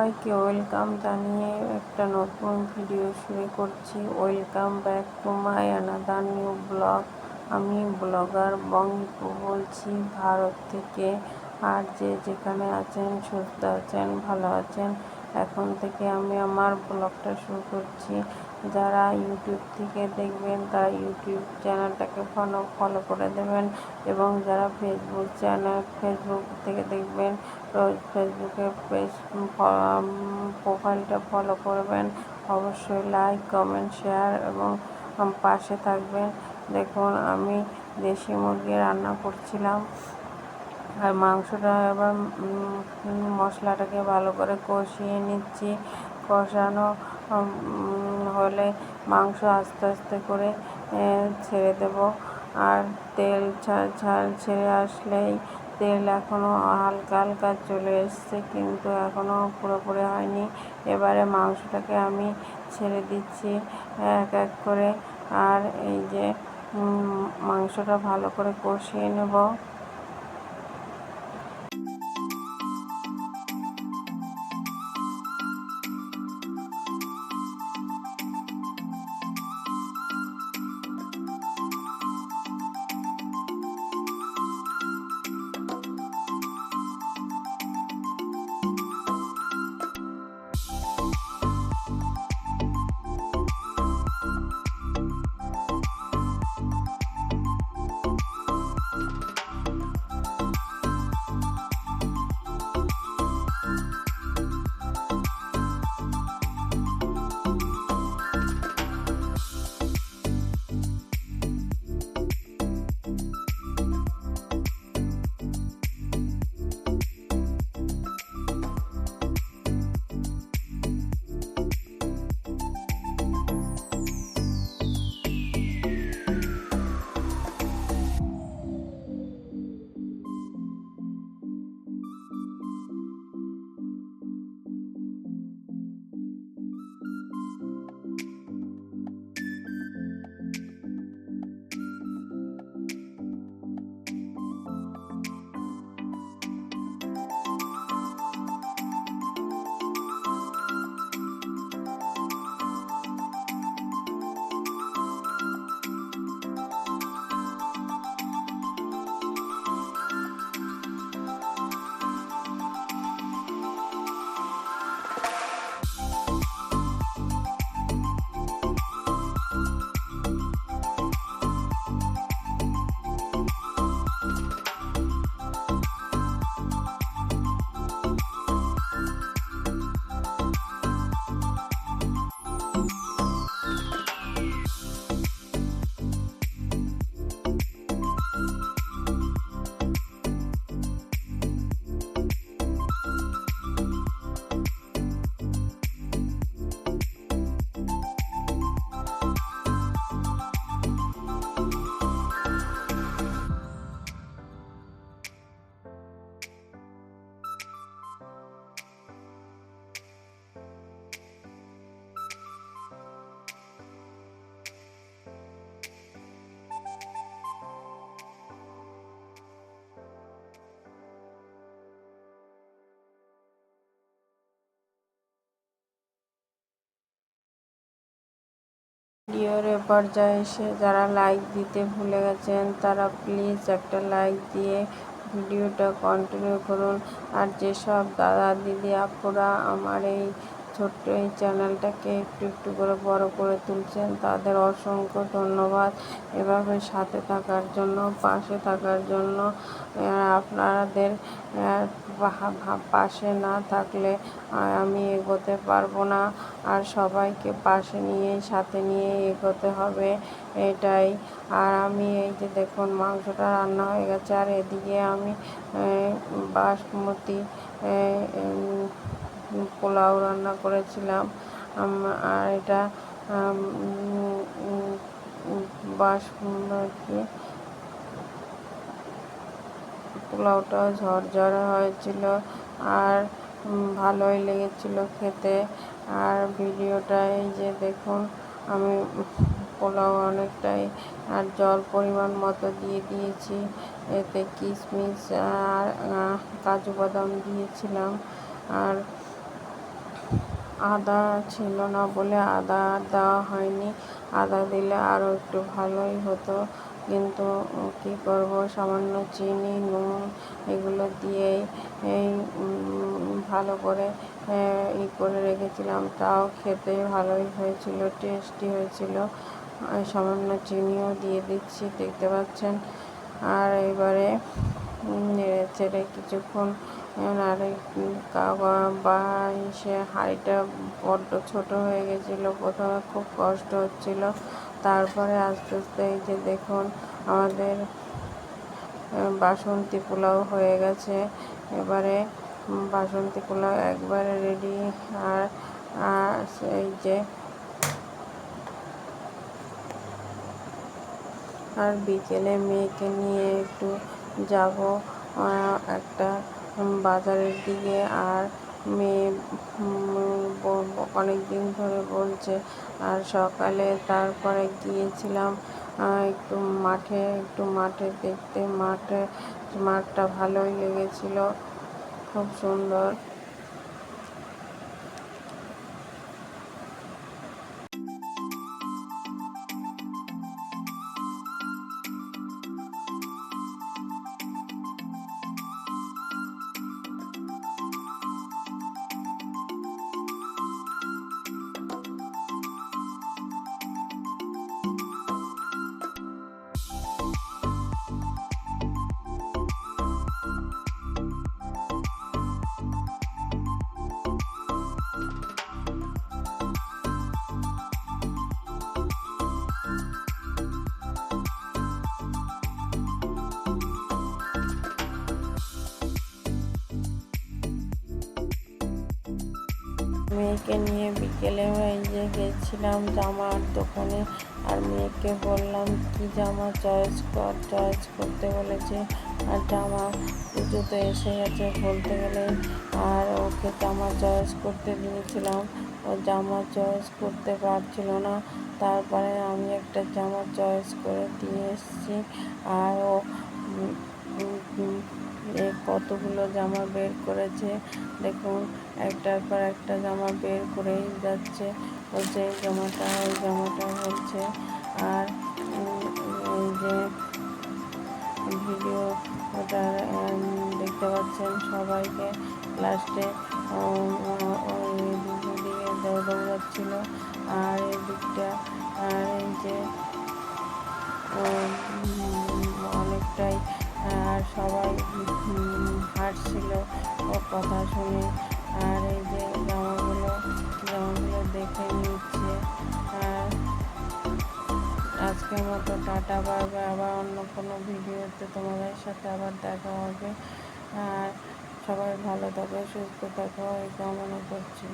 সবাইকে ওয়েলকাম জানিয়ে একটা নতুন ভিডিও শুরু করছি। Welcome back to my another new blog. আমি ব্লগার বঙ্গিপু বলছি, ভারত থেকে। আর যে যেখানে আছেন, সুস্থ আছেন, ভালো আছেন এখন থেকে আমি আমার ব্লগটা শুরু করছি। যারা ইউটিউব থেকে দেখবেন, তারা ইউটিউব চ্যানেলটাকে ফলো ফলো করে দেবেন এবং যারা ফেসবুক চ্যানেল ফেসবুক থেকে দেখবেন ফেসবুকে পেজ প্রোফাইলটা ফলো করবেন। অবশ্যই লাইক কমেন্ট শেয়ার এবং পাশে থাকবেন। দেখুন, আমি দেশি মুরগি রান্না করছিলাম। আর মাংসটা এবার মশলাটাকে ভালো করে কষিয়ে নিচ্ছি। কষানো হলে মাংস আস্তে আস্তে করে ছেড়ে দেব। আর তেল ছাল ছেড়ে আসলেই তেল এখনও হালকা হালকা চলে এসছে, কিন্তু এখনও পুরোপুরি হয়নি। এবারে মাংসটাকে আমি ছেড়ে দিচ্ছি এক এক করে। আর এই যে মাংসটা ভালো করে কষিয়ে নেব। পর্যায়ে এসে যারা লাইক দিতে ভুলে গেছেন, তারা প্লিজ একটা লাইক দিয়ে ভিডিওটা কন্টিনিউ করুন। আর যেসব দাদা দিদি আপুরা আমার এই ছোট্ট এই চ্যানেলটাকে একটু একটু করে বড় করে তুলছেন। তাদের অসংখ্য ধন্যবাদ। এভাবে সাথে থাকার জন্য, পাশে থাকার জন্য আপনাদের পাশে না থাকলে আমি এগোতে পারব না। আর সবাইকে পাশে নিয়েই, সাথে নিয়ে এগোতে হবে এটাই। আর আমি এই যে দেখুন, মাংসটা রান্না হয়ে গেছে। আর এদিকে আমি বাসমতি পোলাও রান্না করেছিলাম। আর এটা বাসমতি পোলাওটাও ঝরঝরে হয়েছিল আর ভালোই লেগেছিল খেতে। আর ভিডিওটা এই যে দেখুন, আমি পোলাও অনেকটাই, আর জল পরিমাণ মতো দিয়ে দিয়েছি। এতে কিশমিশ আর কাজু বাদাম দিয়েছিলাম। আর আদা ছিল না বলে আদা দেওয়া হয়নি। আদা দিলে আরও একটু ভালোই হতো। কিন্তু কী করব, সামান্য চিনি, নুন এগুলো দিয়েই এই ভালো করে ই করে রেখেছিলাম। তাও খেতে ভালোই হয়েছিল, টেস্টি হয়েছিল। সামান্য চিনিও দিয়ে দিচ্ছি, দেখতে পাচ্ছেন। আর এবারে চেড়ে কিছুক্ষণ আর বা সে হাঁড়িটা বড্ড ছোট হয়ে গেছিল, প্রথমে খুব কষ্ট হচ্ছিল, তারপরে আস্তে আস্তে এই যে দেখুন আমাদের বাসন্তী পোলাও হয়ে গেছে, এবারে বাসন্তী পোলাও একবারে রেডি আর এই যে, আর বিকেলে মেয়েকে নিয়ে একটু যাব একটা বাজারের দিকে আর মেয়ে অনেক দিন ধরে বলছে। আর সকালে তারপরে গিয়েছিলাম একটু মাঠে একটু মাঠে দেখতে। মাঠে, মাঠটা ভালোই লেগেছিল, খুব সুন্দর। মেয়েকে নিয়ে বিকেলে যে গেছিলাম জামার দোকানে আর মেয়েকে বললাম, কি জামা চয়েস কর চয়েস করতে বলেছে। আর জামা পুজো তো এসে গেছে বলতে গেলে। আর ওকে জামা চয়েস করতে দিয়েছিলাম। ও জামা চয়েস করতে পারছিল না। তারপরে আমি একটা জামা চয়েস করে দিয়ে এসেছি। আর ও কতগুলো জামা বের করেছে? দেখুন, একটার পর একটা জামা বের করেই যাচ্ছে। বলছে, এই জামাটা ওই জামাটা বলছে আর এই যে ভিডিও ওটা দেখতে পাচ্ছেন সবাইকে। লাস্টে ওই দিকে দৌড়াচ্ছিল আর এই দিকটা, আর এই যে অনেকটাই আর সবাই হাঁটছিল ও কথা শুনে। আর এই যে জামাগুলো জামাগুলো দেখে নিচ্ছে। আর আজকের মতো টাটা বাই। আবার অন্য কোনো ভিডিওতে তোমাদের সাথে আবার দেখা হবে। আর সবাই ভালো থাকো, সুস্থ থাকো, এই কামনা করছি।